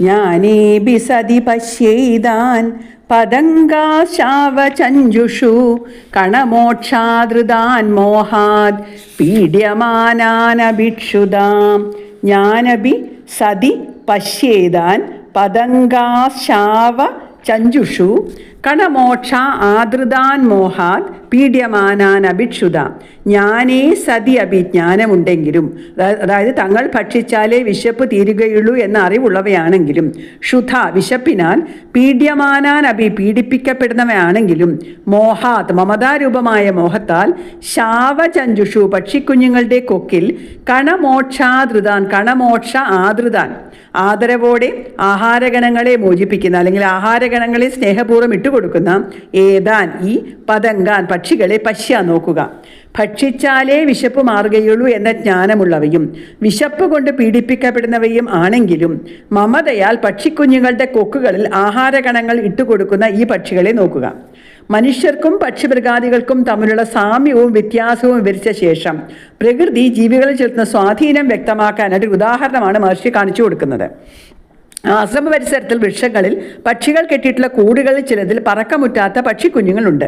ജ്ഞാനേബി സതി പശ്യൈതാൻ പതംഗാശാവചഞ്ജുഷു കണമോക്ഷാദൃതാൻ മോഹാത് പീഡ്യമാനാനഭിക്ഷുതാം ജ്ഞാനബി സതി പശ്യേതാൻ പതംഗാശാവ ചഞ്ജുഷു കണമോക്ഷ ആദൃതാൻ മോഹാത് പീഡ്യമാനാൻ അഭിക്ഷുത. ജ്ഞാനേ സതി അഭിജ്ഞാനമുണ്ടെങ്കിലും അതാ- അതായത് തങ്ങൾ ഭക്ഷിച്ചാലേ വിശപ്പ് തീരുകയുള്ളൂ എന്ന അറിവുള്ളവയാണെങ്കിലും ക്ഷുധ വിശപ്പിനാൽ പീഡ്യമാനാൻ അഭി പീഡിപ്പിക്കപ്പെടുന്നവയാണെങ്കിലും മോഹാത് മമതാരൂപമായ മോഹത്താൽ ശാവചഞ്ജുഷു പക്ഷിക്കുഞ്ഞുങ്ങളുടെ കൊക്കിൽ കണമോക്ഷാദൃതാൻ കണമോക്ഷ ആദൃതാൻ. ആദരവോടെ ആഹാരഗണങ്ങളെ മോചിപ്പിക്കുന്ന അല്ലെങ്കിൽ ആഹാരഗണങ്ങളെ സ്നേഹപൂർവം ഇട്ടുകൊടുക്കുന്ന ഏതാൻ ഈ പതങ്കാൻ പക്ഷികളെ പശ്യ നോക്കുക. ഭക്ഷിച്ചാലേ വിശപ്പ് മാറുകയുള്ളൂ എന്ന ജ്ഞാനമുള്ളവയും വിശപ്പ് കൊണ്ട് പീഡിപ്പിക്കപ്പെടുന്നവയും ആണെങ്കിലും മമതയാൽ പക്ഷിക്കുഞ്ഞുങ്ങളുടെ കൊക്കുകളിൽ ആഹാരകണങ്ങൾ ഇട്ടുകൊടുക്കുന്ന ഈ പക്ഷികളെ നോക്കുക. മനുഷ്യർക്കും പക്ഷിമൃഗാദികൾക്കും തമ്മിലുള്ള സാമ്യവും വ്യത്യാസവും വിവരിച്ച ശേഷം പ്രകൃതി ജീവികളിൽ ചെലുത്തുന്ന സ്വാധീനം വ്യക്തമാക്കാനായിട്ട് ഒരു ഉദാഹരണമാണ് മഹർഷി കാണിച്ചു കൊടുക്കുന്നത്. ആശ്രമ പരിസരത്തിൽ വൃക്ഷങ്ങളിൽ പക്ഷികൾ കെട്ടിയിട്ടുള്ള കൂടുകളിൽ ചിലതിൽ പറക്കമുറ്റാത്ത പക്ഷിക്കുഞ്ഞുങ്ങളുണ്ട്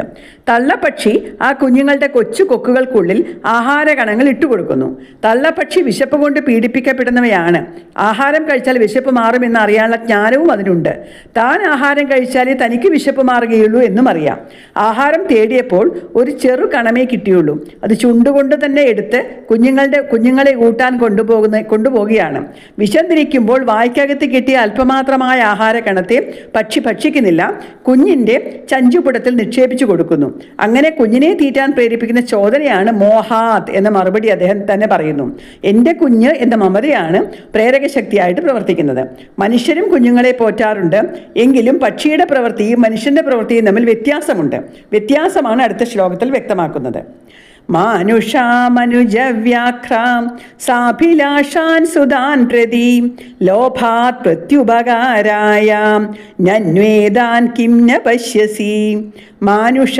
തള്ളപ്പക്ഷി ആ കുഞ്ഞുങ്ങളുടെ കൊച്ചു കൊക്കുകൾക്കുള്ളിൽ ആഹാര ആഹാരകണങ്ങൾ ഇട്ടുകൊടുക്കുന്നു തള്ളപ്പക്ഷി വിശപ്പ് കൊണ്ട് പീഡിപ്പിക്കപ്പെടുന്നവയാണ്. ആഹാരം കഴിച്ചാൽ വിശപ്പ് മാറുമെന്ന് അറിയാനുള്ള ജ്ഞാനവും അതിനുണ്ട്. താൻ ആഹാരം കഴിച്ചാലേ തനിക്ക് വിശപ്പ് മാറുകയുള്ളൂ എന്നും അറിയാം. ആഹാരം തേടിയപ്പോൾ ഒരു ചെറു കണമേ കിട്ടിയുള്ളൂ. അത് ചുണ്ടുകൊണ്ട് തന്നെ എടുത്ത് കുഞ്ഞുങ്ങളുടെ കുഞ്ഞുങ്ങളെ ഊട്ടാൻ കൊണ്ടുപോകുന്ന കൊണ്ടുപോവുകയാണ്. വിശന്നിരിക്കുമ്പോൾ വായ്ക്കകത്ത് കിട്ടിയ അല്പമാത്രമായ ആഹാരകണത്തെ പക്ഷി ഭക്ഷിക്കുന്നില്ല. കുഞ്ഞിന്റെ ചഞ്ചുപുടത്തിൽ നിക്ഷേപിച്ചു കൊടുക്കുന്നു. അങ്ങനെ കുഞ്ഞിനെ തീറ്റാൻ പ്രേരിപ്പിക്കുന്ന ചോദനയാണ് മോഹാത് എന്ന മറുപടി അദ്ദേഹം തന്നെ പറയുന്നു. എന്റെ കുഞ്ഞ് എന്ന മമതയാണ് പ്രേരക ശക്തിയായിട്ട് പ്രവർത്തിക്കുന്നത്. മനുഷ്യരും കുഞ്ഞുങ്ങളെ പോറ്റാറുണ്ട്. എങ്കിലും പക്ഷിയുടെ പ്രവൃത്തിയും മനുഷ്യന്റെ പ്രവൃത്തിയും തമ്മിൽ വ്യത്യാസമുണ്ട്. വ്യത്യാസമാണ് അടുത്ത ശ്ലോകത്തിൽ വ്യക്തമാക്കുന്നത്. മാനുഷാമനുജവ്യാഘ്രാം സാഭിലാഷാൻ സുതാൻ പ്രതി ലോഭാത് പ്രത്യുപകാരായാം നന്വേദാൻ കിം ന പശ്യസി. മാനുഷ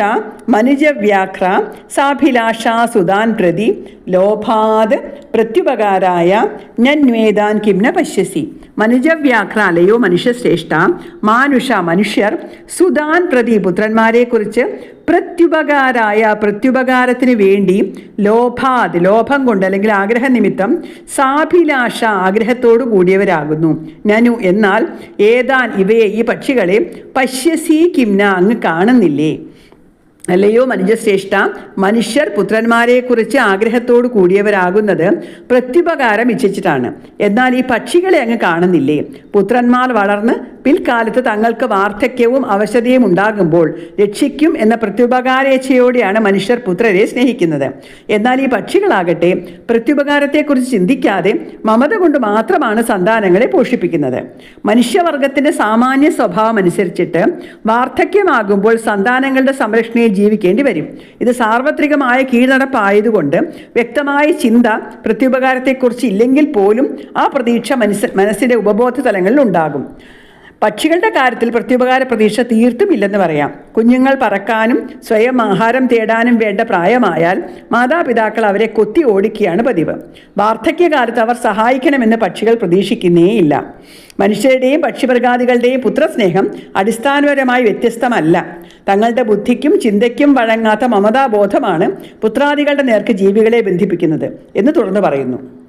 മനുജവ്യാഘ്ര സാഭിലാഷാ സുതാൻ പ്രതി ലോഭാത് പ്രത്യുപകാരായ നന്വേദാൻ കിം ന പശ്യസി. മനുജവ്യാഘ്ര അലയോ മനുഷ്യശ്രേഷ്ഠ. മാനുഷ മനുഷ്യർ. സുതാൻ പ്രതി പുത്രന്മാരെക്കുറിച്ച് പ്രത്യുപകാരായ പ്രത്യുപകാരത്തിന് വേണ്ടി ലോഭാത് ലോഭം കൊണ്ട് അല്ലെങ്കിൽ ആഗ്രഹ നിമിത്തം സാഭിലാഷ ആഗ്രഹത്തോടു കൂടിയവരാകുന്നു. നനു എന്നാൽ ഏതാൻ ഇവയെ ഈ പക്ഷികളെ പശ്യസി കിംന അങ്ങ് കാണുന്നില്ലേ? അല്ലയോ മനുഷ്യശ്രേഷ്ഠ? മനുഷ്യർ പുത്രന്മാരെക്കുറിച്ച് ആഗ്രഹത്തോട് കൂടിയവരാകുന്നത് പ്രത്യുപകാരം ഇച്ഛിച്ചിട്ടാണ്. എന്നാൽ ഈ പക്ഷികളെ അങ്ങ് കാണുന്നില്ലേ? പുത്രന്മാർ വളർന്ന് പിൽക്കാലത്ത് തങ്ങൾക്ക് വാർദ്ധക്യവും അവശതയും ഉണ്ടാകുമ്പോൾ രക്ഷിക്കും എന്ന പ്രത്യുപകാരേച്ഛയോടെയാണ് മനുഷ്യർ പുത്രരെ സ്നേഹിക്കുന്നത്. എന്നാൽ ഈ പക്ഷികളാകട്ടെ പ്രത്യുപകാരത്തെക്കുറിച്ച് ചിന്തിക്കാതെ മമത കൊണ്ട് മാത്രമാണ് സന്താനങ്ങളെ പോഷിപ്പിക്കുന്നത്. മനുഷ്യവർഗത്തിന്റെ സാമാന്യ സ്വഭാവം അനുസരിച്ചിട്ട് വാർദ്ധക്യമാകുമ്പോൾ സന്താനങ്ങളുടെ സംരക്ഷണയിൽ ജീവിക്കേണ്ടി വരും. ഇത് സാർവത്രികമായ കീഴ്നടപ്പായതുകൊണ്ട് വ്യക്തമായ ചിന്ത പ്രത്യുപകാരത്തെക്കുറിച്ച് ഇല്ലെങ്കിൽ പോലും ആ പ്രതീക്ഷ മനസ്സ് മനസ്സിന്റെ ഉപബോധ തലങ്ങളിൽ ഉണ്ടാകും. പക്ഷികളുടെ കാര്യത്തിൽ പ്രത്യുപകാര പ്രതീക്ഷ തീർത്തുമില്ലെന്ന് പറയാം. കുഞ്ഞുങ്ങൾ പറക്കാനും സ്വയം ആഹാരം തേടാനും വേണ്ട പ്രായമായാൽ മാതാപിതാക്കൾ അവരെ കൊത്തി ഓടിക്കുകയാണ് പതിവ്. വാർദ്ധക്യകാലത്ത് അവർ സഹായിക്കണമെന്ന് പക്ഷികൾ പ്രതീക്ഷിക്കുന്നേയില്ല. മനുഷ്യരുടെയും പക്ഷിമൃഗാദികളുടെയും പുത്രസ്നേഹം അടിസ്ഥാനപരമായി വ്യത്യസ്തമല്ല. തങ്ങളുടെ ബുദ്ധിക്കും ചിന്തയ്ക്കും വഴങ്ങാത്ത മമതാബോധമാണ് പുത്രാദികളുടെ നേർക്ക് ജീവികളെ ബന്ധിപ്പിക്കുന്നത് എന്ന് തുടർന്ന് പറയുന്നു.